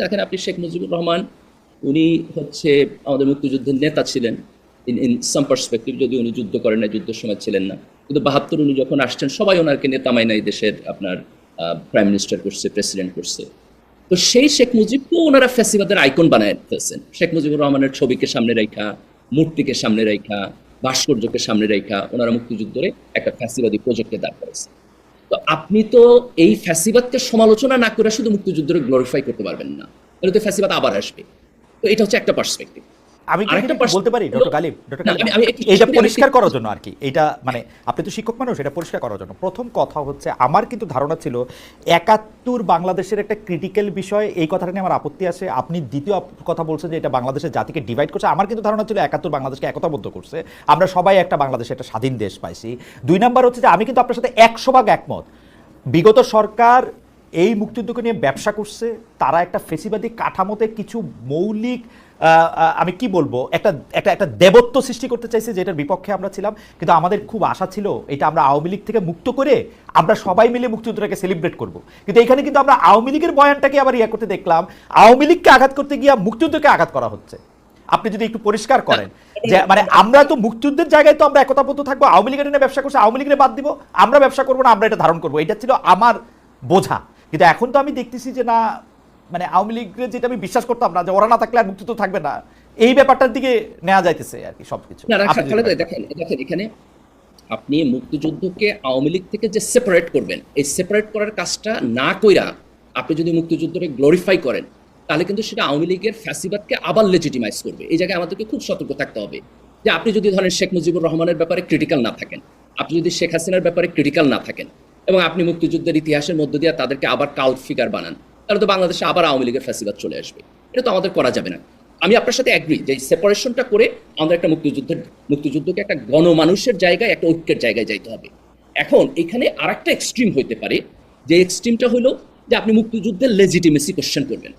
দেখেন আপনি শেখ মুজিবুর রহমান, উনি হচ্ছে আমাদের মুক্তিযুদ্ধের নেতা ছিলেন। ইন ইন সাম পার্সপেক্টিভ যদি উনি যুদ্ধ করেন না যুদ্ধের সময় ছিলেন না। কিন্তু বাহাত্তর উনি যখন আসছেন, সবাই ওনাকে নেতা মাইনা এই দেশের আপনার প্রাইম মিনিস্টার করছে প্রেসিডেন্ট করছে। তো সেই শেখ মুজিবকেও ওনারা ফ্যাসিবাদের আইকন বানায় ফেলছেন। শেখ মুজিবুর রহমানের ছবিকে সামনে রেখা, মূর্তিকে সামনে রেখা, ভাস্কর্যকে সামনে রেখা, ওনারা মুক্তিযুদ্ধরে একটা ফ্যাসিবাদী প্রজেক্টে দাঁড় করেছে তো আপনি তো এই ফ্যাসিবাদকে সমালোচনা না করে শুধু মুক্তিযুদ্ধের গ্লোরিফাই করতে পারবেন না। তাহলে তো ফ্যাসিবাদ আবার আসবে। তো এটা হচ্ছে একটা পার্সপেক্টিভ আমি বলতে পারি? ডক্টর কালিম ডক্টর এইটা আমি- পরিষ্কার করার জন্য আর কি। এটা মানে আপনি তো শিক্ষক মানুষ এটা পরিষ্কার করার জন্য। প্রথম কথা হচ্ছে আমার কিন্তু ধারণা ছিল একাত্তর বাংলাদেশের একটা ক্রিটিক্যাল বিষয় এই কথাটা নিয়ে আমার আপত্তি আছে। আপনি দ্বিতীয় কথা বলছেন যে এটা বাংলাদেশের জাতিকে ডিভাইড করছে। আমার কিন্তু ধারণা ছিল একাত্তর বাংলাদেশকে একতাবদ্ধ করছে। আমরা সবাই একটা বাংলাদেশে একটা স্বাধীন দেশ পাইছি। দুই নাম্বার হচ্ছে যে আমি কিন্তু আপনার সাথে একশো ভাগ একমত। বিগত সরকার এই মুক্তিযুদ্ধকে নিয়ে ব্যবসা করছে তারা একটা ফেসিবাদী কাঠামোতে কিছু মৌলিক আমি কি বলব? একটা একটা একটা দেবত্ব সৃষ্টি করতে চাইছে যেটার বিপক্ষে আমরা ছিলাম। কিন্তু আমাদের খুব আশা ছিল এটা আমরা আওয়ামী লীগ থেকে মুক্ত করে আমরা সবাই মিলে মুক্তিযুদ্ধটাকে সেলিব্রেট করব। কিন্তু এখানে কিন্তু আমরা আওয়ামী লীগের বয়ানটাকে আবার ইয়ে করতে দেখলাম। আওয়ামী লীগকে আঘাত করতে গিয়ে মুক্তিযুদ্ধকে আঘাত করা হচ্ছে। আপনি যদি একটু পরিষ্কার করেন, যে মানে আমরা তো মুক্তিযুদ্ধের জায়গায় তো আমরা একতাবদ্ধ থাকব, আওয়ামী লীগের নিয়ে ব্যবসা করছে, আওয়ামী লীগের বাদ দিব, আমরা ব্যবসা করব না, আমরা এটা ধারণ করব। এটা ছিল আমার বোঝা। কিন্তু এখন তো আমি দেখতেছি যে না মানে আওয়ামী লীগের যেটা আমি বিশ্বাস করতাম না যে ওরা না থাকলে আর মুক্তিযুদ্ধ থাকবে না এই ব্যাপারটার দিকে নেওয়া যাইতেছে আর কি সবকিছু। দেখেন এখানে আপনি মুক্তিযুদ্ধকে আওয়ামী লীগ থেকে যে সেপারেট করবেন এই সেপারেট করার কাজটা না কইরা আপনি যদি মুক্তিযুদ্ধকে গ্লোরিফাই করেন তাহলে কিন্তু সেটা আওয়ামী লীগের ফ্যাসিবাদকে আবার লেজিটিমাইজ করবে। এই জায়গায় আমাদেরকে খুব সতর্ক থাকতে হবে যে আপনি যদি ধরেন শেখ মুজিবুর রহমানের ব্যাপারে ক্রিটিক্যাল না থাকেন আপনি যদি শেখ হাসিনার ব্যাপারে ক্রিটিক্যাল না থাকেন এবং আপনি মুক্তিযুদ্ধের ইতিহাসের মধ্য দিয়ে তাদেরকে আবার কাউট ফিগার বানান তাহলে তো বাংলাদেশে আবার আওয়ামী লীগের ফ্যাসিবাদ চলে আসবে। এটা তো আমাদের করা যাবে না। আমি আপনার সাথে অ্যাগ্রি যে সেপারেশনটা করে আমরা একটা মুক্তিযুদ্ধের, মুক্তিযুদ্ধকে একটা গণমানুষের জায়গায়, একটা ঐক্যের জায়গায় যাইতে হবে। এখন এখানে আরেকটা এক্সট্রিম হইতে পারে, যে এক্সট্রিমটা হলো যে আপনি মুক্তিযুদ্ধের লেজিটিমেসি কোশ্চেন করবেন।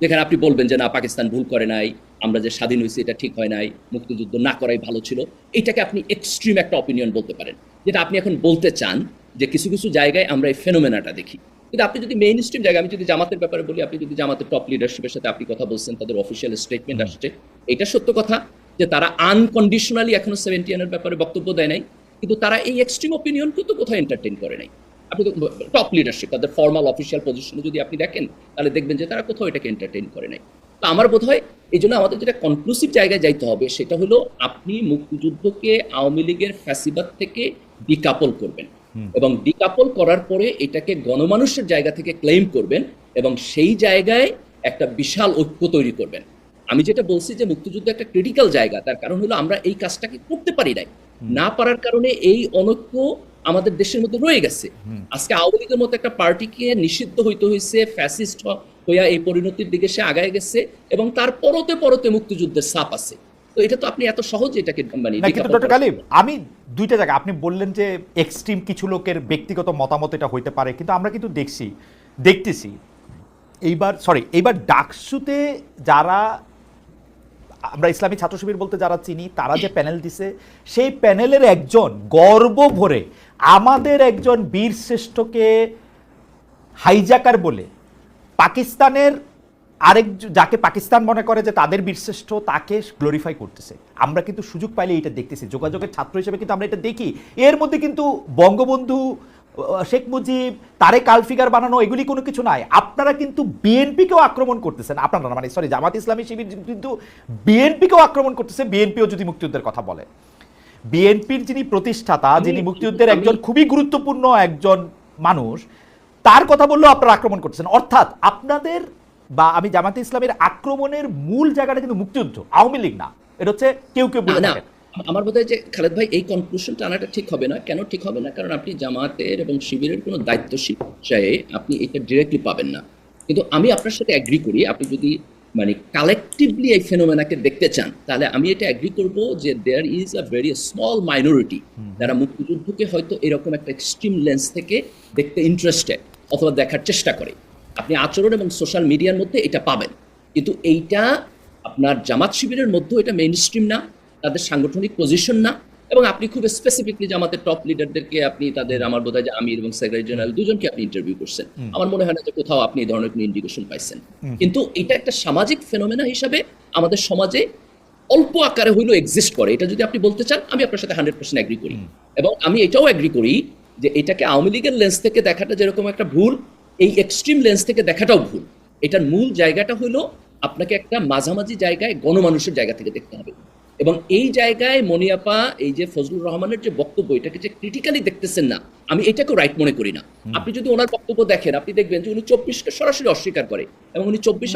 যেখানে আপনি বলবেন যে, না, পাকিস্তান ভুল করে নাই, আমরা যে স্বাধীন হয়েছি এটা ঠিক হয় নাই, মুক্তিযুদ্ধ না করাই ভালো ছিল। এটাকে আপনি এক্সট্রিম একটা অপিনিয়ন বলতে পারেন। যেটা আপনি এখন বলতে চান যে, কিছু কিছু জায়গায় আমরা এই ফেনোমেনাটা দেখি। কিন্তু আপনি যদি মেইন স্ট্রিম জায়গায় আমি যদি জামাতের ব্যাপারে বলি আপনি যদি জামাতের টপ লিডারশিপের সাথে আপনি কথা বলছেন তাদের অফিসিয়াল স্টেটমেন্ট আসছে এটা সত্য কথা যে তারা আনকন্ডিশনালি এখনও সেভেন্টিয়ানের ব্যাপারে বক্তব্য দেয় নাই কিন্তু তারা এই এক্সট্রিম অপিনিয়নকে তো কোথাও এন্টারটেন করে নাই। আপনি তো টপ লিডারশিপ তাদের ফর্মাল অফিসিয়াল পজিশনে যদি আপনি দেখেন তাহলে দেখবেন যে তারা কোথাও এটাকে এন্টারটেন করে নাই। তো আমার বোধ হয় এই জন্য আমাদের যেটা কনক্লুসিভ জায়গায় যাইতে হবে সেটা হলো আপনি মুক্তিযুদ্ধকে আওয়ামী লীগের ফ্যাসিবাদ থেকে ডিকাপল করবেন। এবং ডিকাপল করার পরে এটাকে গণমানুষের জায়গা থেকে ক্লেম করবেন এবং সেই জায়গায় একটা বিশাল ঐক্য তৈরি করবেন। আমি যেটা বলছি যে মুক্তিযুদ্ধ একটা ক্রিটিক্যাল জায়গা তার কারণ হলো আমরা এই কাজটাকে করতে পারি নাই। না পারার কারণে এই অনৈক্য আমাদের দেশের মধ্যে রয়ে গেছে। আজকে আওয়ামী লীগের মতো একটা পার্টিকে নিষিদ্ধ হইতে হয়েছে ফ্যাসিস্ট হইয়া এই পরিণতির দিকে সে আগায় গেছে এবং তার পরতে পরতে মুক্তিযুদ্ধের সাপ আছে। তো এটা তো আপনি এত সহজ এটাকে মানে কিন্তু ডক্টর কালিম আমি দুইটা জায়গা আপনি বললেন যে এক্সট্রিম কিছু লোকের ব্যক্তিগত মতামত এটা হইতে পারে কিন্তু আমরা কিন্তু দেখছি দেখতেছি। এইবার সরি এইবার ডাকসুতে যারা আমরা ইসলামী ছাত্র শিবির বলতে যারা চিনি তারা যে প্যানেল দিছে সেই প্যানেলের একজন গর্ব ভরে আমাদের একজন বীর শ্রেষ্ঠকে হাইজাকার বলে পাকিস্তানের আরেক যাকে পাকিস্তান মনে করে যে তাদের বীরশ্রেষ্ঠ তাকে গ্লোরিফাই করতেছে। আমরা কিন্তু সুযোগ পাইলে এটা দেখতেছি। যোগাযোগের ছাত্র হিসেবে কিন্তু আমরা এটা দেখি। এর মধ্যে কিন্তু বঙ্গবন্ধু শেখ মুজিব তারে কালফিগার বানানো এগুলি কোনো কিছু নাই। আপনারা কিন্তু বিএনপিকেও আক্রমণ করতেছেন। আপনারা মানে সরি জামাত ইসলামী শিবির কিন্তু বিএনপিকেও আক্রমণ করতেছে। বিএনপিও যদি মুক্তিযুদ্ধের কথা বলে। বিএনপির যিনি প্রতিষ্ঠাতা যিনি মুক্তিযুদ্ধের একজন খুবই গুরুত্বপূর্ণ একজন মানুষ তার কথা বললেও আপনারা আক্রমণ করতেছেন। অর্থাৎ আপনাদের বা আমি জামাতে ইসলামের আক্রমণের মূল জায়গাটা কিন্তু মুক্তিযুদ্ধ আওয়ামী লীগ না। এটা হচ্ছে কেউ কেউ বলে থাকেন। আমার বোধ যে খালেদ ভাই এই কনক্লুশনটা আনাটা ঠিক হবে না কেন ঠিক হবে না? কারণ আপনি জামাতের এবং শিবিরের কোনো দায়িত্বশীল চায়ে আপনি এটা ডিরেক্টলি পাবেন না। কিন্তু আমি আপনার সাথে অ্যাগ্রি করি আপনি যদি মানে কালেকটিভলি এই ফেনোমেনাকে দেখতে চান তাহলে আমি এটা অ্যাগ্রি করব যে there is a very small minority যারা মুক্তিযুদ্ধকে হয়তো এরকম একটা এক্সট্রিম লেন্স থেকে দেখতে ইন্টারেস্টেড অথবা দেখার চেষ্টা করে। আপনি আচরণ এবং সোশ্যাল মিডিয়ার মধ্যে এটা পাবেন। কিন্তু এইটা আপনার জামাত শিবিরের মধ্যেও এটা মেইন স্ট্রিম না তাদের সাংগঠনিক পজিশন না এবং আপনি খুব স্পেসিফিকলি যে আমাদের টপ লিডারদেরকে আপনি তাদের আমার বোধ হয় যে আমির এবং সেক্রেটারি জেনারেল দুজনকে আপনি ইন্টারভিউ করছেন। আমার মনে হয় না যে কোথাও আপনি এই ধরনের কোনো ইন্ডিকেশন পাইছেন। কিন্তু এটা একটা সামাজিক ফেনোমেনা হিসাবে আমাদের সমাজে অল্প আকারে হইলেও এক্সিস্ট করে। এটা যদি আপনি বলতে চান আমি আপনার সাথে হান্ড্রেড পার্সেন্ট অ্যাগ্রি করি। এবং আমি এটাও অ্যাগ্রি করি যে এটাকে আওয়ামী লীগের লেন্স থেকে দেখাটা যেরকম একটা ভুল এই এক্সট্রিম লেন্স থেকে দেখাটাও ভুল। এটার মূল জায়গাটা হলো আপনাকে একটা মাঝামাঝি জায়গায় গণমানুষের জায়গা থেকে দেখতে হবে। এবং এই জায়গায় মনিয়াপা এই যে ফজলুর রহমানের যে বক্তব্য এটাকে যে ক্রিটিক্যালি দেখতেছেন না আমি এটাকেও রাইট মনে করি না। আপনি যদি ওনার বক্তব্য দেখেন আপনি দেখবেন যে উনি চব্বিশকে সরাসরি অস্বীকার করে এবং উনি চব্বিশ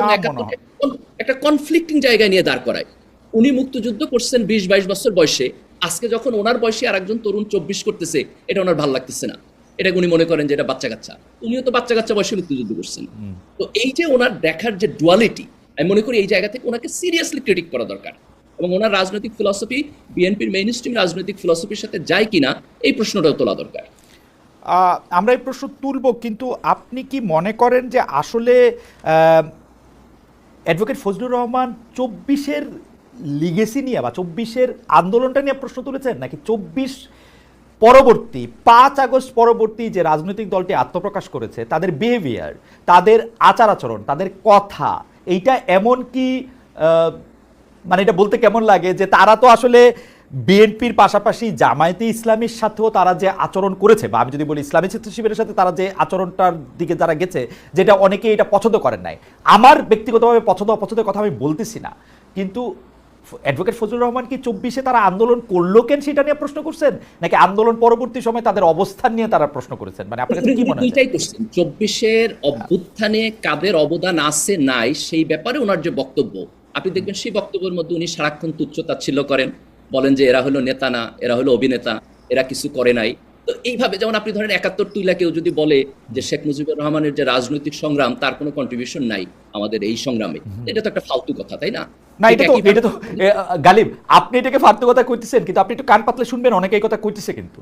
একটা কনফ্লিক্টিং জায়গায় নিয়ে দাঁড় করায়। উনি মুক্তিযুদ্ধ করছেন বিশ বাইশ বছর বয়সে। আজকে যখন ওনার বয়সে আর একজন তরুণ চব্বিশ করতেছে এটা ওনার ভালো লাগতেছে না। এটা উনি মনে করেন যে এটা বাচ্চা কাচ্চা উনিও তো বাচ্চা কাচ্চা বয়সে মুক্তিযুদ্ধ করছেন। তো এই যে ওনার দেখার যে ডুয়ালিটি আমি মনে করি এই জায়গা থেকে ওনাকে সিরিয়াসলি ক্রিটিক করা দরকার। এবং ওনার রাজনৈতিক ফিলসফি বিএনপির মেইন স্ট্রিম রাজনৈতিক ফিলসফির সাথে যায় কিনা এই প্রশ্নটাও তোলা দরকার। আহ, আমরা এই প্রশ্ন তুলব কিন্তু আপনি কি মনে করেন যে আসলে অ্যাডভোকেট ফজলুর রহমান চব্বিশের লিগেসি নিয়ে বা চব্বিশের আন্দোলনটা নিয়ে প্রশ্ন তুলেছেন? নাকি চব্বিশ পরবর্তী, পাঁচ আগস্ট পরবর্তী যে রাজনৈতিক দলটি আত্মপ্রকাশ করেছে, তাদের বিহেভিয়ার তাদের আচার আচরণ তাদের কথা, এইটা এমন কি মানে এটা বলতে কেমন লাগে যে তারা তো আসলে বিএনপির পাশাপাশি জামায়াতে ইসলামীর সাথেও তারা যে আচরণ করেছে, বা আমি যদি বলি ইসলামী ছাত্র শিবিরের সাথে তারা যে আচরণটার দিকে যারা গেছে, যেটা অনেকে এটা পছন্দ করেন নাই। আমার ব্যক্তিগতভাবে পছন্দ অপছন্দের কথা আমি বলতেছি না। কিন্তু অ্যাডভোকেট ফজলুর রহমান কি চব্বিশে তারা আন্দোলন করল কেন সেটা নিয়ে প্রশ্ন করছেন? নাকি আন্দোলন পরবর্তী সময় তাদের অবস্থান নিয়ে তারা প্রশ্ন করেছেন? মানে আপনার কাছে কি মনে হয়? চব্বিশের অভ্যুত্থানে কাদের অবদান আছে নাই সেই ব্যাপারে ওনার যে বক্তব্য আপনি দেখবেন সেই বক্তব্যের মধ্যে উনি সারাক্ষণ তুচ্ছ তাচ্ছিল্য করেন। বলেন যে এরা হলো নেতা না এরা হলো অভিনেতা এরা কিছু করে নাই। তো এইভাবে যেমন আপনি ধরেন একাত্তর তুইলা কেউ যদি বলে যে শেখ মুজিবুর রহমানের যে রাজনৈতিক সংগ্রাম তার কোনো কন্ট্রিবিউশন নাই আমাদের এই সংগ্রামে। এটা তো একটা ফালতু কথা তাই না? না এটা তো এটা তো গালিব আপনি এটাকে ফালতু কথা কইতেছেন কিন্তু আপনি একটু কান পাতলে শুনবেন অনেকে এই কথা কইতেছে কিন্তু।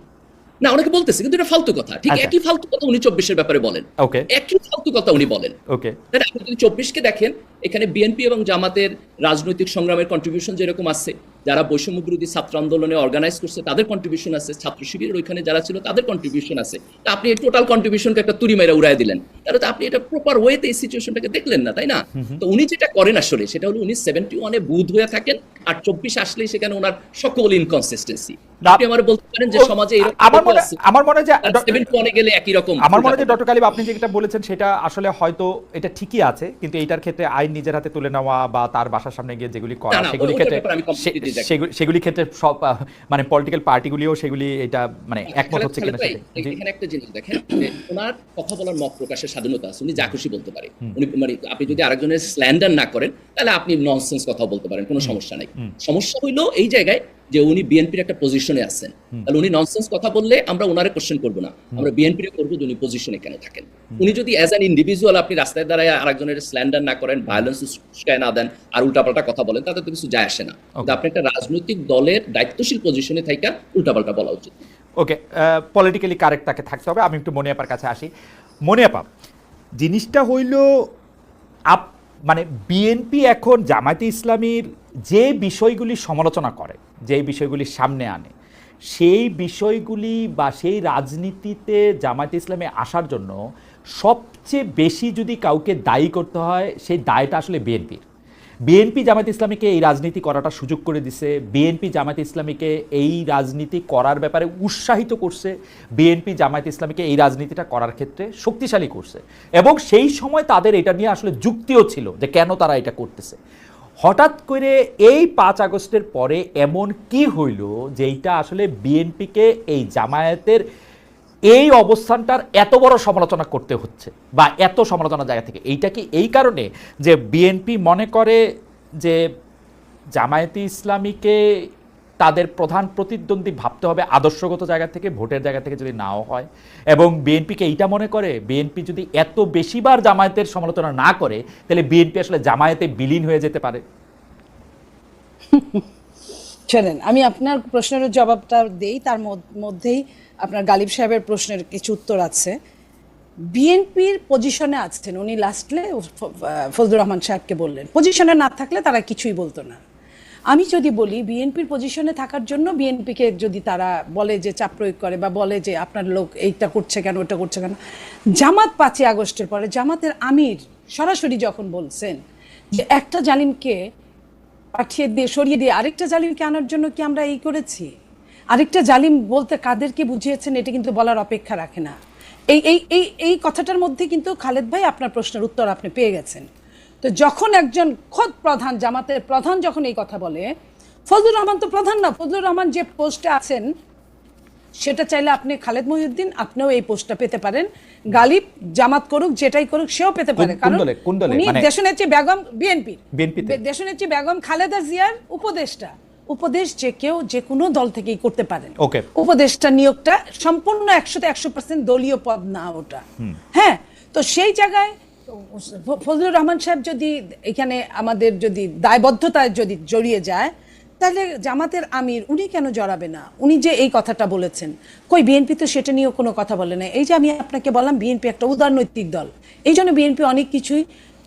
না অনেকে বলতেছে কিন্তু এটা ফালতু কথা। ঠিক আচ্ছা। একই ফালতু কথা উনি চব্বিশের ব্যাপারে বলেন। ওকে। একই ফালতু কথা উনি বলেন। ওকে। আপনি যদি চব্বিশকে দেখেন এখানে বিএনপি এবং জামাতের রাজনৈতিক সংগ্রামের কন্ট্রিবিউশন যেরকম আছে যারা বৈষম্য বিরোধী ছাত্র আন্দোলনে অর্গানাইজ করছে তাদের কন্ট্রিবিউশন আছে। ছাত্র শিবিরের ওইখানে যারা ছিল তাদের কন্ট্রিবিউশন আছে। তা আপনি এই টোটাল কন্ট্রিবিউশনকে একটা তুরি মেরে উড়াই দিলেন। তাহলে তো আপনি এটা প্রপার ওয়েতে এই সিচুয়েশনটাকে দেখলেন না তাই না? তো উনি যেটা করেন আসলে সেটা হলো উনি সেভেন্টি ওয়ানে বুধ হয়ে থাকেন আর চব্বিশ আসলেই সেখানে ওনার সকল ইনকনসিস্টেন্সি আপনি আমার বলতে পারেন যে সমাজে আমার মনে আমার মনে হয় যে সেভেন্টি ওয়ানে গেলে একই রকম আমার মনে যে ডক্টর কালিব আপনি যেটা বলেছেন সেটা আসলে হয়তো এটা ঠিকই আছে কিন্তু এইটার ক্ষেত্রে আইন নিজের হাতে তুলে নেওয়া বা তার বাসার সামনে গিয়ে যেগুলি করা সেগুলি ক্ষেত্রে সেগুলি- ক্ষেত্রে সব মানে পলিটিক্যাল পার্টিগুলিও সেগুলি এটা মানে একমত হচ্ছে কিনা। এখানে একটা জিনিস দেখেন ওনার কথা বলার মত প্রকাশের স্বাধীনতা আছে উনি যা খুশি বলতে পারে। উনি মানে আপনি যদি আরেকজনের স্ল্যান্ডার না করেন তাহলে আপনি ননসেন্স কথা বলতে পারেন কোনো সমস্যা নাই। সমস্যা হইল এই জায়গায় যে উনি বিএনপির একটা পজিশনে আছেন। তাহলে উনি ননসেন্স কথা বললে আমরা ওনারে কোশ্চেন করব না। আমরা বিএনপির করব যে উনি পজিশনে কেন থাকেন। উনি যদি অ্যাজ অ্যান ইন্ডিভিজুয়াল আপনি রাস্তায় দাঁড়ায় আরেকজনের স্ল্যান্ডার না করেন ভায়োলেন্স উস্কায় না দেন আর উল্টাপাল্টা কথা বলেন তাতে তো কিছু যায় আসে না। কিন্তু আপনি একটা রাজনৈতিক দলের দায়িত্বশীল পজিশনে থাকা উল্টাপাল্টা বলা উচিত। ওকে পলিটিক্যালি কারেক্ট তাকে থাকতে হবে। আমি একটু মনিয়াপার কাছে আসি। মনিয়াপা জিনিসটা হইল আপ মানে বিএনপি এখন জামায়াতে ইসলামীর যে বিষয়গুলি সমালোচনা করে, যে বিষয়গুলি সামনে আনে, সেই বিষয়গুলি বা সেই রাজনীতিতে জামায়াতে ইসলামে আসার জন্য সবচেয়ে বেশি যদি কাউকে দায়ী করতে হয়, সেই দায়টা আসলে বিএনপির। বিএনপি জামাত ইসলামীকে এই রাজনীতি করাটা সুযোগ করে দিছে, বিএনপি জামাত ইসলামীকে এই রাজনীতি করার ব্যাপারে উৎসাহিত করছে, বিএনপি জামায়াত ইসলামীকে এই রাজনীতিটা করার ক্ষেত্রে শক্তিশালী করছে। এবং সেই সময় তাদের এটা নিয়ে আসলে যুক্তিও ছিল যে কেন তারা এটা করতেছে। হঠাৎ করে এই পাঁচ আগস্টের পরে এমন কি হইল যেইটা আসলে বিএনপিকে এই জামায়াতের এই অবস্থানটার এত বড় সমালোচনা করতে হচ্ছে বা এত সমালোচনা জায়গা থেকে? এইটা কি এই কারণে যে বিএনপি মনে করে যে জামায়াতে ইসলামীকে তাদের প্রধান প্রতিদ্বন্দ্বী ভাবতে হবে আদর্শগত জায়গা থেকে, ভোটের জায়গা থেকে যদি নাও হয়। এবং বিএনপিকে এইটা মনে করে, বিএনপি যদি এত বেশিবার জামায়াতের সমালোচনা না করে, তাহলে বিএনপি আসলে জামায়াতে বিলীন হয়ে যেতে পারে। শোনেন, আমি আপনার প্রশ্নের জবাবটা দেই, তার মধ্যেই আপনার গালিব সাহেবের প্রশ্নের কিছু উত্তর আছে। বিএনপির পজিশনে আছেন উনি লাস্টলে ফজলুর রহমান সাহেবকে বললেন। পজিশনে না থাকলে তারা কিছুই বলতো না। আমি যদি বলি, বিএনপির পজিশনে থাকার জন্য বিএনপিকে যদি তারা বলে যে চাপ প্রয়োগ করে বা বলে যে আপনার লোক এইটা করছে কেন, ওটা করছে কেন, জামাত পাঁচই আগস্টের পরে, জামাতের আমির সরাসরি যখন বলছেন যে একটা জালিমকে পাঠিয়ে দিয়ে, সরিয়ে দিয়ে আরেকটা জালিমকে আনার জন্য কি আমরা এই করেছি? আরেকটা জালিম বলতে কাদেরকে বুঝিয়েছেন, এটা কিন্তু বলার অপেক্ষা রাখে না। এই এই এই কথাটার মধ্যে কিন্তু খালেদ ভাই আপনার প্রশ্নের উত্তর আপনি পেয়ে গেছেন। তো যখন একজন খোদ প্রধান জামাতের প্রধান যখন এই কথা বলে ফজলুর রহমান তো প্রধান না ফজলুর রহমান যে পোস্টে আছেন সেটা চাইলে আপনি খালেদ মহিউদ্দিন আপনিও এই পোস্টটা পেতে পারেন। গালিব জামাত করুক যেটাই করুক সেও পেতে পারে। দলে? উনি মানে- দেশনেত্রী বেগম বিএনপি? দেশনেত্রী বেগম খালেদা জিয়ার উপদেষ্টা। উপদেশ যে কেউ যে কোনো দল থেকেই করতে পারেন. উপদেষ্টা নিয়োগটা সম্পূর্ণ একশোতে একশো পার্সেন্ট দলীয় পদ না ওটা। হ্যাঁ তো সেই জায়গায় ফজলুর রহমান সাহেব যদি এখানে আমাদের যদি দায়বদ্ধতায় যদি জড়িয়ে যায়, তাহলে জামাতের আমির উনি কেন জড়াবে না? উনি যে এই কথাটা বলেছেন। কই, বিএনপি তো সেটা নিয়েও কোনো কথা বলে না। এই যে আমি আপনাকে বললাম, বিএনপি একটা উদারনৈতিক দল। এই জন্য বিএনপি অনেক কিছুই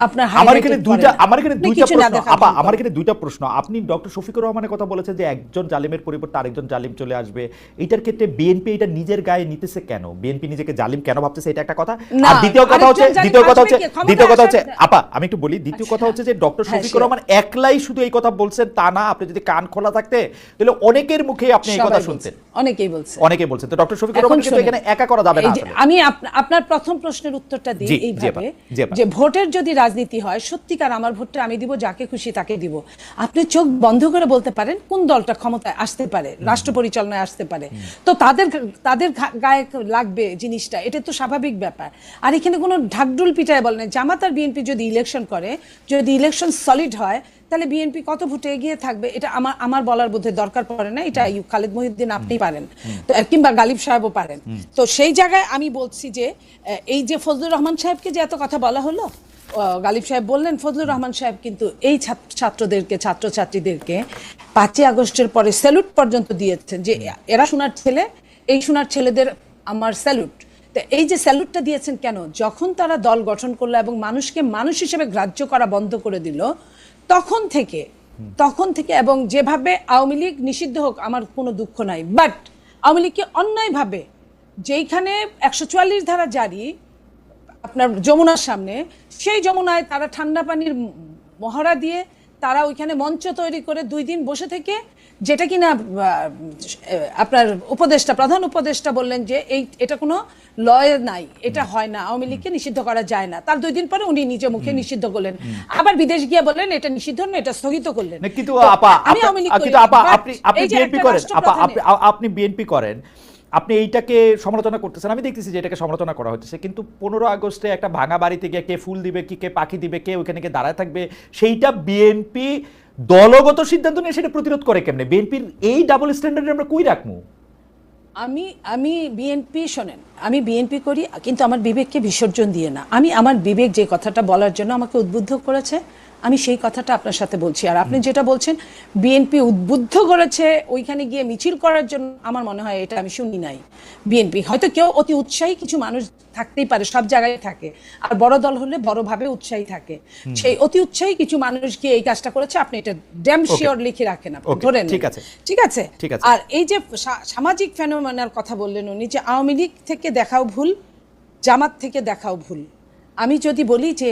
আপনার আমার এখানে দুইটা আমার এখানে দুইটা প্রশ্ন আপা আমার এখানে দুইটা প্রশ্ন। আপনি ডক্টর শফিকুর রহমানের কথা বলেছেন যে একজন জালিমের পরিবর্তে আরেকজন জালিম চলে আসবে। এটার ক্ষেত্রে বিএনপি এটা নিজের গায়ে নিতেছে কেন? বিএনপি নিজেকে জালিম কেন ভাবতেছে? এটা একটা কথা। আর দ্বিতীয় কথা হচ্ছে দ্বিতীয় কথা হচ্ছে দ্বিতীয় কথা হচ্ছে আপা আমি একটু বলি। দ্বিতীয় কথা হচ্ছে যে ডক্টর হ্যাঁ, শফিকুর রহমান একলাই শুধু এই কথা বলছেন তা না। আপনি যদি কান খোলা থাকতে তাহলে অনেকের মুখে আপনি এই কথা শুনতেন। অনেকেই বলছে। অনেকে বলছেন তো ডক্টর শফিকুর রহমান কিন্তু এখানে একা করা যাবে না আমি আপনার প্রথম প্রশ্নের উত্তরটা দিই এইভাবে। যে ভোটের যদি রাজনীতি হয় সত্যিকার আমার ভোটটা আমি দিব যাকে খুশি তাকে দিব। আপনি চোখ বন্ধ করে বলতে পারেন কোন দলটা ক্ষমতায় আসতে পারে রাষ্ট্র পরিচালনায় আসতে পারে। তো তাদের তাদের গায়ে লাগবে জিনিসটা এটা তো স্বাভাবিক ব্যাপার। আর এখানে কোনো ঢাকডুল পিটায় বলে না জামাত আর বিএনপি যদি ইলেকশন করে যদি ইলেকশন সলিড হয় তাহলে বিএনপি কত ভোটে এগিয়ে থাকবে এটা আমার আমার বলার বোধে দরকার পড়ে না এটা খালেদ মহিউদ্দিন আপনি পারেন। তো, কিংবা গালিব সাহেবও পারেন। তো সেই জায়গায় আমি বলছি যে এই যে ফজলুর রহমান সাহেবকে যে এত কথা বলা হলো গালিব সাহেব বললেন ফজলুর রহমান সাহেব কিন্তু এই ছাত্র- ছাত্রদেরকে ছাত্রছাত্রীদেরকে পাঁচই আগস্টের পরে স্যালুট পর্যন্ত দিয়েছেন যে এরা সোনার ছেলে এই সোনার ছেলেদের আমার স্যালুট। তো এই যে স্যালুটটা দিয়েছেন কেন? যখন তারা দল গঠন করল এবং মানুষকে মানুষ হিসেবে গ্রাহ্য করা বন্ধ করে দিল তখন থেকে তখন থেকে এবং যেভাবে আওয়ামী লীগ নিষিদ্ধ হোক আমার কোনো দুঃখ নাই। বাট আওয়ামী লীগকে অন্যায়ভাবে যেইখানে একশো চুয়াল্লিশ ধারা জারি আপনার যমুনার সামনে সেই যমুনায় তারা ঠান্ডা পানির মহড়া দিয়ে তারা ওইখানে মঞ্চ তৈরি করে দুই দিন বসে থেকে যেটা কিনা আপনার উপদেষ্টা প্রধান উপদেষ্টা বললেন যে এই এটা কোনো লয়ে নাই এটা হয় না আওয়ামী লীগকে নিষিদ্ধ করা যায় না। তার দুই দিন পরে উনি নিজে মুখে নিষিদ্ধ করলেন। আবার বিদেশ গিয়ে বললেন এটা নিষিদ্ধ না এটা স্থগিত করলেন। কিন্তু আপা আমি আপনি- বিএনপি করেন। আপনি বিএনপি করেন। আপনি এইটাকে সমালোচনা করতেছেন। আমি দেখতেছি যে এটাকে সমালোচনা করা হচ্ছে। কিন্তু পনেরো আগস্টে একটা ভাঙা বাড়িতে গিয়ে কে ফুল দিবে, কি কে পাখি দিবে, কে ওখানে গিয়ে দাঁড়ায় থাকবে, সেইটা বিএনপি দলগত সিদ্ধান্ত নিয়ে সেটা প্রতিরোধ করে কেমনে? বিএনপির এই ডাবল স্ট্যান্ডার্ড আমরা কই রাখব আমি আমি বিএনপি শোনেন, আমি বিএনপি করি, কিন্তু আমার বিবেককে বিসর্জন দিয়ে না। আমি, আমার বিবেক যে কথাটা বলার জন্য আমাকে উদ্বুদ্ধ করেছে আমি সেই কথাটা আপনার সাথে বলছি। আর আপনি যেটা বলছেন বিএনপি উদ্বুদ্ধ করেছে ওইখানে গিয়ে মিছিল করার জন্য আমার মনে হয় এটা আমি শুনি নাই। বিএনপি হয়তো কেউ অতি উৎসাহী কিছু মানুষ থাকতেই পারে সব জায়গায় থাকে। আর বড় দল হলে বড়ভাবে উৎসাহী থাকে। সেই অতি উৎসাহী কিছু মানুষ গিয়ে এই কাজটা করেছে আপনি এটা ড্যাম শিওর লিখে রাখেন আপনি ধরে নেন। ঠিক আছে। ঠিক আছে? আর এই যে সামাজিক ফেনোমেনার কথা বললেন উনি যে আওয়ামী লীগ থেকে দেখাও ভুল জামাত থেকে দেখাও ভুল। আমি যদি বলি যে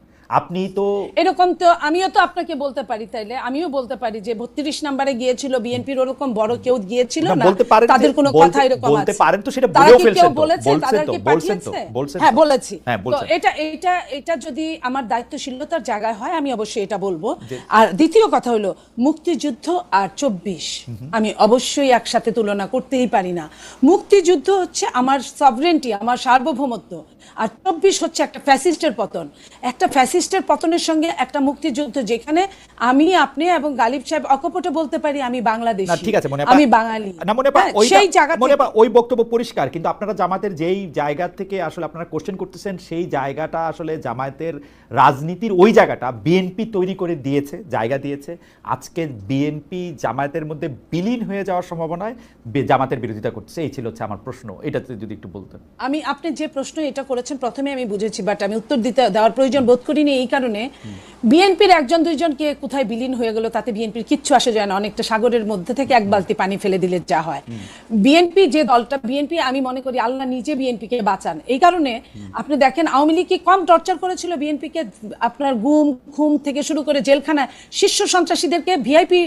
আপনি তো এরকম তো আমিও তো আপনাকে বলতে পারি তাইলে। আমিও বলতে পারি যে বত্রিশ নম্বরে গিয়েছিল বিএনপির ওরকম বড় কেউ গিয়েছিল না, বলতে পারেন তাদের কোনো কথা এরকম বলতে পারেন তো সেটা বলেও ফেলছেন তো, বলেছে? বলছেন তো, বলছেন তো, বলছেন হ্যাঁ বলেছি। হ্যাঁ, তো এটা এটা এটা যদি আমার দায়িত্বশীলতার জায়গায় হয় আমি অবশ্যই এটা বলব। আর দ্বিতীয় কথা হলো মুক্তিযুদ্ধ আর চব্বিশ আমি অবশ্যই একসাথে তুলনা করতেই পারি না। মুক্তিযুদ্ধ হচ্ছে আমার সভরেন্টি আমার সার্বভৌমত্ব। আর চব্বিশ হচ্ছে একটা ফ্যাসিস্টের পতন। একটা ফ্যাসিস্টের পতনের সঙ্গে একটা মুক্তিযুদ্ধ যেখানে আমি আপনি এবং গালিব সাহেব অকপটে বলতে পারি আমি বাংলাদেশী। ঠিক আছে মনে আমি বাঙালি। না মনে হ্যাঁ, সেই জায়গা মনে ওই বক্তব্য পরিষ্কার কিন্তু আপনারা জামাতের যেই জায়গা থেকে আসলে আপনারা কোশ্চেন করতেছেন সেই জায়গাটা আসলে জামায়াতের রাজনীতির ওই জায়গাটা বিএনপি তৈরি করে দিয়েছে জায়গা দিয়েছে। আজকে বিএনপি জামায়াতের মধ্যে বিলীন হয়ে যাওয়ার সম্ভাবনায় জামাতের বিরোধিতা করছে এই ছিল হচ্ছে আমার প্রশ্ন। এটাতে যদি একটু বলতেন। আমি আপনি যে প্রশ্ন এটা করেছেন প্রথমে আমি বুঝেছি বাট আমি উত্তর দিতে দেওয়ার প্রয়োজন বোধ করিনি। এই কারণে। বিএনপির একজন দুইজনকে কোথায় বিলীন হয়ে গেল তাতে বিএনপির কিচ্ছু আসে যায় না। অনেকটা সাগরের মধ্যে থেকে এক বালতি পানি ফেলে দিলে যা হয়। বিএনপি যে দলটা, বিএনপি, আমি মনে করি আল্লাহ নিজে বিএনপিকে বাঁচান। এই কারণে আপনি দেখেন, আওয়ামী লীগ কি কম টর্চার করেছিল বিএনপিকে? আপনার গুম খুম থেকে শুরু করে জেলখানায় শীর্ষ সন্ত্রাসীদেরকে ভিআইপি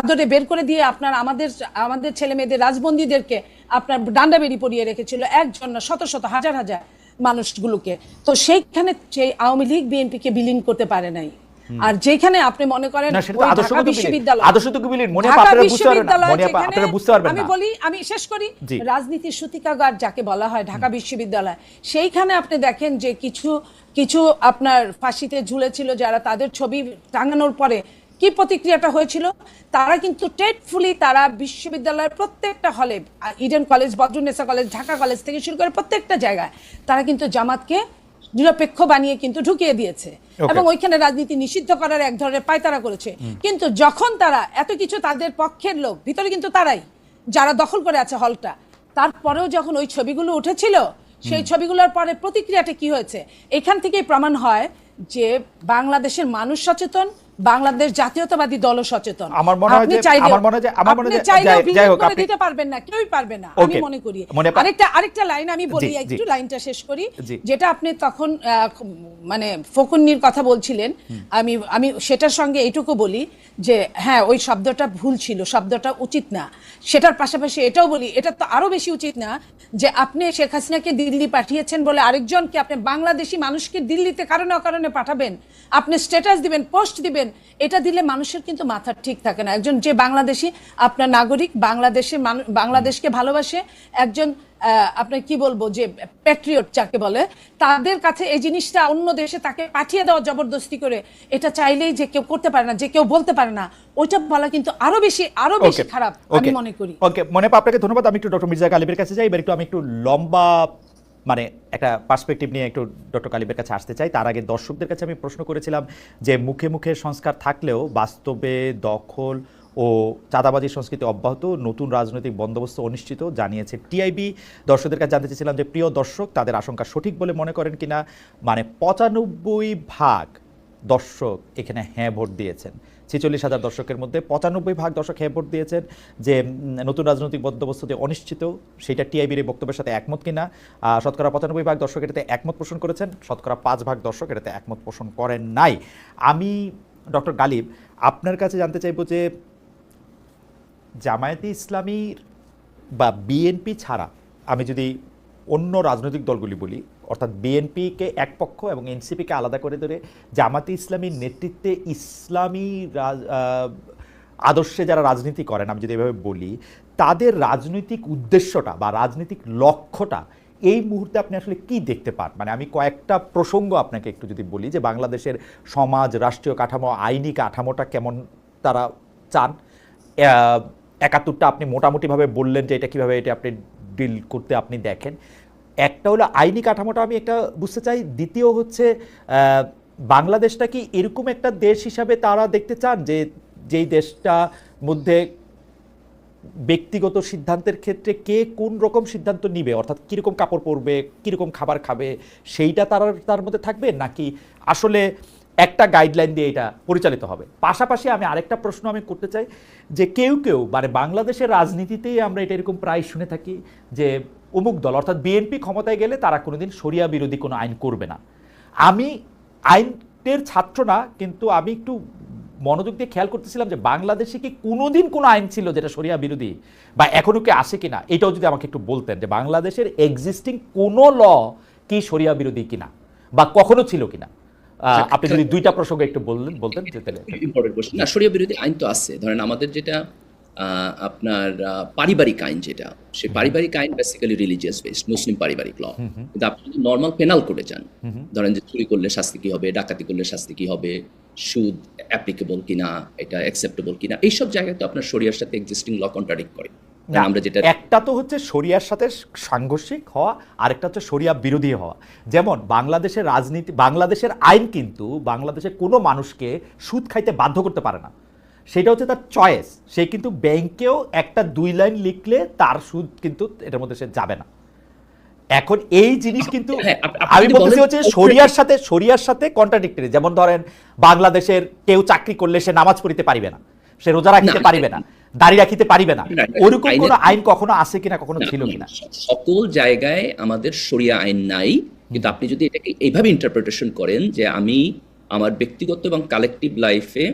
আদরে বের করে দিয়ে আপনার আমাদের আমাদের ছেলে মেয়েদের রাজবন্দীদেরকে আপনার ডান্ডা বেরি পরিয়ে রেখেছিল। একজন শত শত, হাজার হাজার। মানুষগুলোকে। তো সেইখানে সেই আওয়ামী লীগ বিএনপিকে বিলীন করতে পারে নাই। আর যেখানে আপনি মনে করেন আমি বলি আমি শেষ করি। রাজনীতির সূতিকাগার যাকে বলা হয় ঢাকা বিশ্ববিদ্যালয়। সেইখানে আপনি দেখেন যে কিছু কিছু আপনার ফাঁসিতে ঝুলেছিল যারা তাদের ছবি টাঙানোর পরে কি প্রতিক্রিয়াটা হয়েছিল? তারা কিন্তু টেটফুলি তারা বিশ্ববিদ্যালয়ের প্রত্যেকটা হলে Eden college Badrunnesa college Dhaka college থেকে শুরু করে প্রত্যেকটা জায়গায় তারা কিন্তু জামাতকে নিরপেক্ষ বানিয়ে কিন্তু ঢুকিয়ে দিয়েছে। এবং ওইখানে রাজনীতি নিষিদ্ধ করার এক ধরনের পায়তারা করেছে। কিন্তু যখন তারা এত কিছু তাদের পক্ষের লোক ভিতরে কিন্তু তারাই যারা দখল করে আছে হলটা তারপরেও যখন ওই ছবিগুলো উঠেছিল সেই ছবিগুলোর পরে প্রতিক্রিয়াটা কি হয়েছে? এখান থেকেই প্রমাণ হয় যে বাংলাদেশের মানুষ সচেতন বাংলাদেশ জাতীয়তাবাদী দল সচেতন। আমার মনে হয় আমার মনে হয় আমার মনে হয় যাই- হোক, আপনি- দিতে পারবেন না কেউই পারবে না আমি মনে করি। আরেকটা আরেকটা লাইন আমি বলি। একটু লাইনটা শেষ করি। যেটা আপনি তখন মানে ফকুন্নির কথা বলছিলেন আমি আমি সেটার সঙ্গে এইটুকু বলি যে হ্যাঁ ওই শব্দটা ভুল ছিল শব্দটা উচিত না। সেটার পাশাপাশি এটাও বলি এটা তো আরও বেশি উচিত না যে আপনি শেখ হাসিনাকে দিল্লি পাঠিয়েছেন বলে আরেকজনকে আপনি বাংলাদেশি মানুষকে দিল্লিতে কারণে অকারণে পাঠাবেন। আপনি স্ট্যাটাস দিবেন পোস্ট দিবেন এটা দিলে মানুষের কিন্তু মাথা ঠিক থাকে না। একজন যে বাংলাদেশি আপনার নাগরিক বাংলাদেশে বাংলাদেশকে ভালোবাসে একজন আপনার কি বলব যে প্যাট্রিয়ট যাকে বলে তাদের কাছে এই জিনিসটা অন্য দেশে তাকে পাঠিয়ে দেওয়া জবরদস্তি করে এটা চাইলেই যে কেউ করতে পারে না যে কেউ বলতে পারে না ওইটা বলা কিন্তু আরও বেশি আরও বেশি খারাপ আমি মনে করি। ওকে মনে আপনাকে ধন্যবাদ। আমি একটু ডক্টর মির্জা গালিবের কাছে যাই এবার একটু আমি একটু লম্বা মানে একটা পার্সপেক্টিভ নিয়ে একটু ডক্টর কালিবের কাছে আসতে চাই। তার আগে দর্শকদের কাছে আমি প্রশ্ন করেছিলাম যে মুখে মুখে সংস্কার থাকলেও বাস্তবে দখল ও চাঁদাবাজির সংস্কৃতি অব্যাহত, নতুন রাজনৈতিক বন্দোবস্ত অনিশ্চিত জানিয়েছে টিআইবি। দর্শকদের কাছে জানতে চেয়েছিলাম যে প্রিয় দর্শক তাদের আশঙ্কা সঠিক বলে মনে করেন কিনা? মানে পঁচানব্বই ভাগ দর্শক এখানে হ্যাঁ ভোট দিয়েছেন। ছেচল্লিশ হাজার দর্শকের মধ্যে পঁচানব্বই ভাগ দর্শক হ্যাঁ ভোট দিয়েছেন যে নতুন রাজনৈতিক বন্দোবস্ত যে অনিশ্চিত, সেটা টিআইবির এই বক্তব্যের সাথে একমত কিনা শতকরা পঁচানব্বই ভাগ দর্শক এটাতে একমত পোষণ করেছেন, শতকরা পাঁচ ভাগ দর্শক এটাতে একমত পোষণ করেন নাই। আমি, ডক্টর গালিব, আপনার কাছে জানতে চাইব যে, জামায়াতে ইসলামীর বা বিএনপি ছাড়া আমি যদি অন্য রাজনৈতিক দলগুলি বলি, অর্থাৎ বিএনপিকে এক পক্ষ এবং এনসিপিকে আলাদা করে ধরে জামাতে ইসলামীর নেতৃত্বে ইসলামী আদর্শে যারা রাজনীতি করেন, আমি যদি এভাবে বলি, তাদের রাজনৈতিক উদ্দেশ্যটা বা রাজনৈতিক লক্ষ্যটা এই মুহূর্তে আপনি আসলে কি দেখতে পান? মানে আমি কয়েকটা প্রসঙ্গ আপনাকে একটু যদি বলি যে বাংলাদেশের সমাজ, রাষ্ট্রীয় কাঠামো, আইনি কাঠামোটা কেমন তারা চান? একাত্তরটা আপনি মোটামুটিভাবে বললেন যে এটা কীভাবে এটা আপনি ডিল করতে আপনি দেখেন। একটা হলো আইনি কাঠামোটা আমি একটা বুঝতে চাই, দ্বিতীয় হচ্ছে বাংলাদেশটা কি এরকম একটা দেশ হিসাবে তারা দেখতে চান যে, যেই দেশটা মধ্যে ব্যক্তিগত সিদ্ধান্তের ক্ষেত্রে কে কোন রকম সিদ্ধান্ত নিবে? অর্থাৎ কীরকম কাপড় পরবে, কীরকম খাবার খাবে, সেইটা তার তার মধ্যে থাকবে? নাকি আসলে একটা গাইডলাইন দিয়ে এটা পরিচালিত হবে। পাশাপাশি আমি আরেকটা প্রশ্ন আমি করতে চাই যে কেউ কেউ মানে বাংলাদেশের রাজনীতিতেই আমরা এটা এরকম প্রায় শুনে থাকি যে অমুক দল, অর্থাৎ বিএনপি ক্ষমতায় গেলে তারা কোনোদিন সরিয়া বিরোধী কোনো আইন করবে না। আমি আইন আপটের ছাত্র না, কিন্তু আমি একটু মনোযোগ দিয়ে খেয়াল করতেছিলাম যে বাংলাদেশে কি কোনোদিন কোনো আইন ছিল যেটা সরিয়া বিরোধী বা এখনও কি আসে কিনা? এটাও যদি আমাকে একটু বলতেন যে বাংলাদেশের এক্সিস্টিং কোনো ল কি সরিয়া বিরোধী কিনা বা কখনো ছিল কিনা? আপনি যদি দুইটা প্রসঙ্গ একটু বললেন বলতেন যে তাহলে ইম্পর্টেন্ট কোশ্চেন না শরিয়া বিরোধী আইন তো আছে। ধরেন আমাদের যেটা আপনার পারিবারিক আইন যেটা সে পারিবারিক আইন বেসিক্যালি রিলিজিয়াস বেসড মুসলিম পারিবারিক ল কিন্তু আপনি যদি নর্মাল পেনাল করে যান ধরেন যে চুরি করলে শাস্তি কি হবে ডাকাতি করলে শাস্তি কি হবে সুদ অ্যাপ্লিকেবল কিনা এটা অ্যাকসেপ্টেবল কিনা এইসব জায়গায় তো আপনার শরিয়ার সাথে এক্সিস্টিং ল কন্ট্রাডিক্ট করে। আমরা যেটা একটা তো হচ্ছে শরিয়ার সাথে সাংঘর্ষিক হওয়া আরেকটা হচ্ছে শরিয়া বিরোধী হওয়া। যেমন বাংলাদেশের রাজনীতি বাংলাদেশের আইন কিন্তু বাংলাদেশের কোনো মানুষকে সুদ খাইতে বাধ্য করতে পারে না। সেটা হচ্ছে তার চয়েস সে কিন্তু ব্যাংকেও একটা দুই লাইন লিখলে তার সুদ কিন্তু এটার মধ্যে সে যাবে না। এখন এই জিনিস কিন্তু হ্যাঁ, আমি বলতেছি হচ্ছে শরিয়ার সাথে শরিয়ার সাথে কন্ট্রাডিক্টরি যেমন ধরেন বাংলাদেশের কেউ চাকরি করলে সে নামাজ পড়িতে পারিবে না। সে রোজা রাখতে পারিবে না দাঁড়িয়ে রাখিতে পারিবে না, ওরকম কোন আইন কখনো আছে কিনা কখনো ছিল কিনা? সকল জায়গায় আমাদের শরিয়া আইন নাই কিন্তু আপনি যদি এটাকে এইভাবে ইন্টারপ্রিটেশন করেন যে আমি আমার ব্যক্তিগত এবং কালেকটিভ লাইফে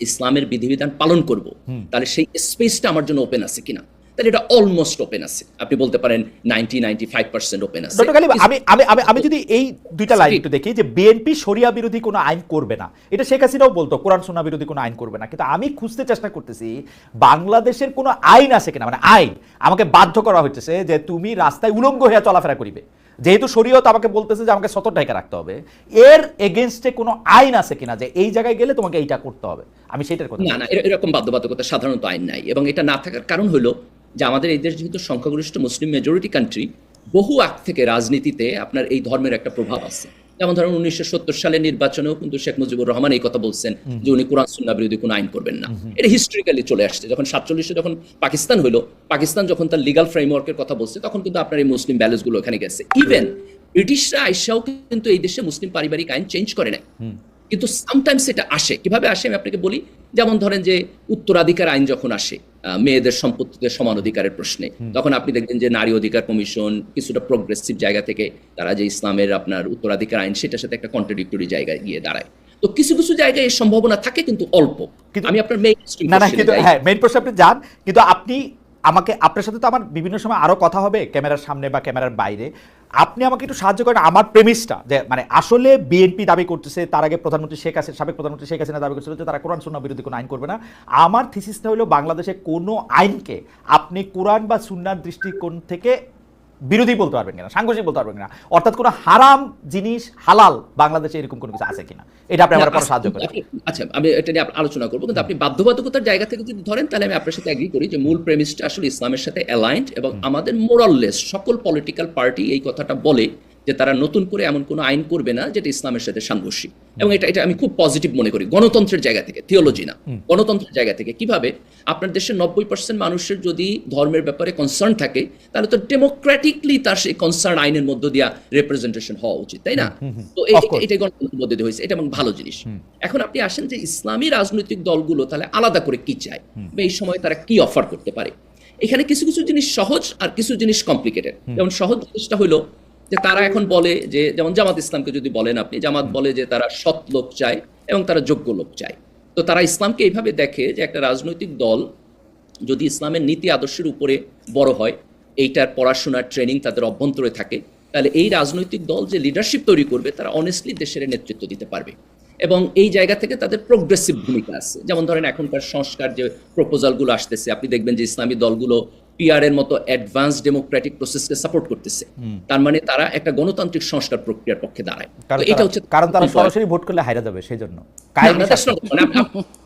ইসলামের বিধিবিধান পালন করব তাহলে সেই স্পেসটা আমার জন্য ওপেন আছে কিনা? তাহলে এটা অলমোস্ট ওপেন আছে। আপনি বলতে পারেন ninety ninety five percent open আছে। ডক্টর গালিব আমি আমি আমি আমি যদি এই দুইটা লাইন একটু দেখি যে বিএনপি শরিয়া বিরোধী কোনো আইন করবে না। এটা শেখ হাসিনাও বলতো কোরআন সোনা বিরোধী কোনো আইন করবে না। কিন্তু আমি খুঁজতে চেষ্টা করতেছি বাংলাদেশের কোনো আইন আছে কিনা? মানে আইন আমাকে বাধ্য করা হচ্ছে যে তুমি রাস্তায় উলঙ্গ হয়ে চলাফেরা করিবে। যেহেতু শরীয়ত আমাকে বলতেছে যে আমাকে সতর ঢাকা রাখতে হবে এর এগেনস্টে কোনো আইন আছে কিনা? যে এই জায়গায় গেলে তোমাকে এইটা করতে হবে। আমি সেটার কথা না না এর- এরকম বাধ্যবাধকতা সাধারণত আইন নাই। এবং এটা না থাকার কারণ হলো যে আমাদের এই দেশ যেহেতু সংখ্যাগরিষ্ঠ মুসলিম মেজরিটি কান্ট্রি বহু আগ থেকে রাজনীতিতে আপনার এই ধর্মের একটা প্রভাব আছে। যেমন ধরুন উনিশশো সত্তর সালের নির্বাচনেও কিন্তু শেখ মুজিবুর রহমান এই কথা বলছেন যে উনি কোরআন সুন্না বিরোধী কোনো আইন করবেন না। এটা হিস্ট্রিক্যালি চলে আসছে। যখন সাতচল্লিশে যখন পাকিস্তান হলো পাকিস্তান যখন তার লিগাল ফ্রেমওয়ার্কের কথা বলছে তখন কিন্তু আপনার এই মুসলিম ভ্যালুসগুলো এখানে গেছে। ইভেন ব্রিটিশরা আইসাও কিন্তু এই দেশে মুসলিম পারিবারিক আইন চেঞ্জ করে নাই। কিন্তু সামটাইমস এটা আসে। কীভাবে আসে আমি আপনাকে বলি? যেমন ধরেন যে উত্তরাধিকার আইন যখন আসে মেয়েদের সম্পত্তিতে সমান অধিকারের প্রশ্নে। তখন আপনি দেখবেন যে নারী অধিকার কমিশন কিছুটা প্রোগ্রেসিভ জায়গা থেকে তারা যে ইসলামের আপনার উত্তরাধিকার আইন সেটার সাথে একটা কন্ট্রাডিক্টরি জায়গায় গিয়ে দাঁড়ায়। তো কিছু কিছু জায়গায় এর সম্ভাবনা থাকে কিন্তু অল্প। কিন্তু- আমি আপনার মেইন না না কিন্তু হ্যাঁ মেইন প্রশ্ন আপনি যান কিন্তু আপনি আমাকে আপনার সাথে তো আমার বিভিন্ন সময় আরও কথা হবে ক্যামেরার সামনে বা ক্যামেরার বাইরে। আপনি আমাকে একটু সাহায্য করেন, আমার প্রেমিসটা যে মানে আসলে বিএনপি দাবি করতেছে, তার আগে প্রধানমন্ত্রী শেখ হাসিনা, সাবেক প্রধানমন্ত্রী শেখ হাসিনা দাবি করছিল যে, তারা কোরআন সুন্না বিরোধী কোনো আইন করবে না। আমার থিসিসটা হলো বাংলাদেশে কোনো আইনকে আপনি কোরআন বা সুন্নার দৃষ্টিকোণ থেকে বিরোধী বলতে পারবেন কিনা সাংঘর্ষিক বলতে পারবেন কিনা অর্থাৎ কোনো হারাম জিনিস হালাল বাংলাদেশে এরকম কোনো কিছু আছে কিনা? এটা আপনি আমার পরে সাহায্য করেন। আচ্ছা আমি এটা নিয়ে আলোচনা করব কিন্তু আপনি বাধ্যবাধকতার জায়গা থেকে যদি ধরেন তাহলে আমি আপনার সাথে এগ্রি করি যে মূল প্রেমিসটা আসলে ইসলামের সাথে অ্যালাইন্ড এবং আমাদের মোরাললেস সকল পলিটিক্যাল পার্টি এই কথাটা বলে যে তারা নতুন করে এমন কোনো আইন করবে না যেটা ইসলামের সাথে সাংঘর্ষিক। এবং এটা এটা আমি খুব পজিটিভ মনে করি। গণতন্ত্রের জায়গা থেকে থিওলজি না। গণতন্ত্রের জায়গা থেকে কীভাবে আপনার দেশের নব্বই পার্সেন্ট মানুষের যদি ধর্মের ব্যাপারে কনসার্ন থাকে তাহলে তো ডেমোক্রেটিকলি তার সেই কনসার্ন আইনের মধ্য দিয়া রিপ্রেজেন্টেশন হওয়া উচিত তাই না? তো এটা গণতন্ত্রের মধ্যে দিয়ে হয়েছে এটা এবং ভালো জিনিস। এখন আপনি আসেন যে ইসলামী রাজনৈতিক দলগুলো তাহলে আলাদা করে কি চায়? বা এই সময় তারা কি অফার করতে পারে? এখানে কিছু কিছু জিনিস সহজ আর কিছু জিনিস কমপ্লিকেটেড যেমন সহজ জিনিসটা হলো যে তারা এখন বলে যে যেমন জামাত ইসলামকে যদি বলেন আপনি জামাত বলে যে তারা সৎ লোক চায় এবং তারা যোগ্য লোক চায়। তো তারা ইসলামকে এইভাবে দেখে যে একটা রাজনৈতিক দল যদি ইসলামের নীতি আদর্শের উপরে বড় হয় এইটার পড়াশোনার ট্রেনিং তাদের অভ্যন্তরে থাকে তাহলে এই রাজনৈতিক দল যে লিডারশিপ তৈরি করবে তারা অনেস্টলি দেশের নেতৃত্ব দিতে পারবে। এবং এই জায়গা থেকে তাদের প্রোগ্রেসিভ ভূমিকা আছে। যেমন ধরেন এখনকার সংস্কার যে প্রপোজালগুলো আসতেছে আপনি দেখবেন যে ইসলামী দলগুলো পিআর এর মতো অ্যাডভান্স ডেমোক্রেটিক প্রসেসকে সাপোর্ট করতেছে। তার মানে তারা একটা গণতান্ত্রিক সংস্কার প্রক্রিয়ার পক্ষে দাঁড়ায়। এটা হচ্ছে কারণ তারা সরাসরি ভোট করলে হাইরা যাবে সেই জন্য।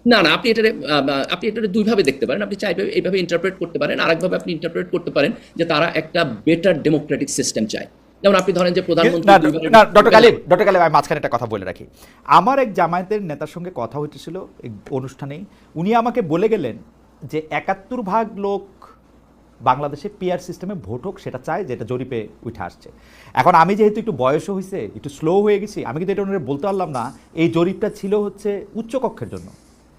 না, না, আপনি আহ, আপনি দুইভাবে দেখতে পারেন। আপনি চাইবে এইভাবে ইন্টারপ্রেট করতে পারেন আরেকভাবে আপনি ইন্টারপ্রেট করতে পারেন যে তারা একটা বেটার ডেমোক্রেটিক সিস্টেম চায়। যেমন আপনি ধরেন যে প্রধানমন্ত্রী ডক্টর গালিব ডক্টর গালিব আমি মাঝখানে একটা কথা বলে রাখি। আমার এক জামায়াতের নেতার সঙ্গে কথা হইতেছিল এক অনুষ্ঠানেই। উনি আমাকে বলে গেলেন যে একাত্তর ভাগ লোক বাংলাদেশে পিআর সিস্টেমে ভোট হোক সেটা চায় যেটা জরিপে উঠে আসছে। এখন আমি যেহেতু একটু বয়সও হয়েছে একটু স্লো হয়ে গেছি আমি কিন্তু এটা ওনারে বলতে পারলাম না এই জরিপটা ছিল হচ্ছে উচ্চ কক্ষের জন্য।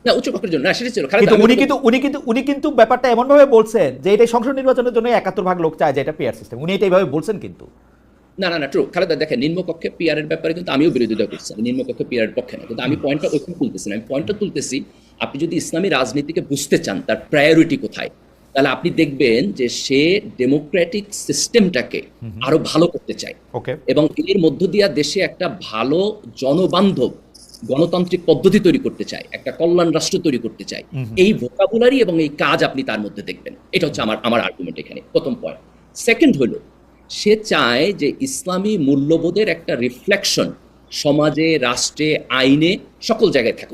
না উচ্চ জন্য না সেটা ছিল কিন্তু আমি উনি কিন্তু উনি কিন্তু উনি কিন্তু ব্যাপারটা এমন বলছেন যে এটা সংসদ নির্বাচনের জন্য একাত্তর ভাগ লোক চায় যে এটা পেয়ার সিস্টেম উনি এটা এইভাবে বলছেন কিন্তু। না না না ট্রু খালেদা দেখেন নিম্নকক্ষে পিআর এর ব্যাপারে কিন্তু আমিও বিরোধিতা করছি। নিম্নকক্ষে পিআর এর পক্ষে না কিন্তু আমি পয়েন্টটা ওইখানে তুলতেছি না। আমি পয়েন্টটা তুলতেছি আপনি যদি ইসলামী রাজনীতিকে বুঝতে চান তার প্রায়োরিটি কোথায়? তাহলে আপনি দেখবেন যে সে ডেমোক্রেটিক সিস্টেমটাকে আরও ভালো করতে চায়। এবং এর মধ্য দিয়া দেশে একটা ভালো জনবান্ধব গণতান্ত্রিক পদ্ধতি তৈরি করতে চায় একটা কল্যাণ রাষ্ট্র তৈরি করতে চায়। এই ভোকাবুলারি এবং এই কাজ আপনি তার মধ্যে দেখবেন। এটা হচ্ছে আমার আমার আর্গুমেন্ট এখানে। প্রথম পয়েন্ট সেকেন্ড হলো সে চায় যে ইসলামী মূল্যবোধের একটা রিফ্লেকশন সমাজে রাষ্ট্রে আইনে সকল জায়গায় থাকুক।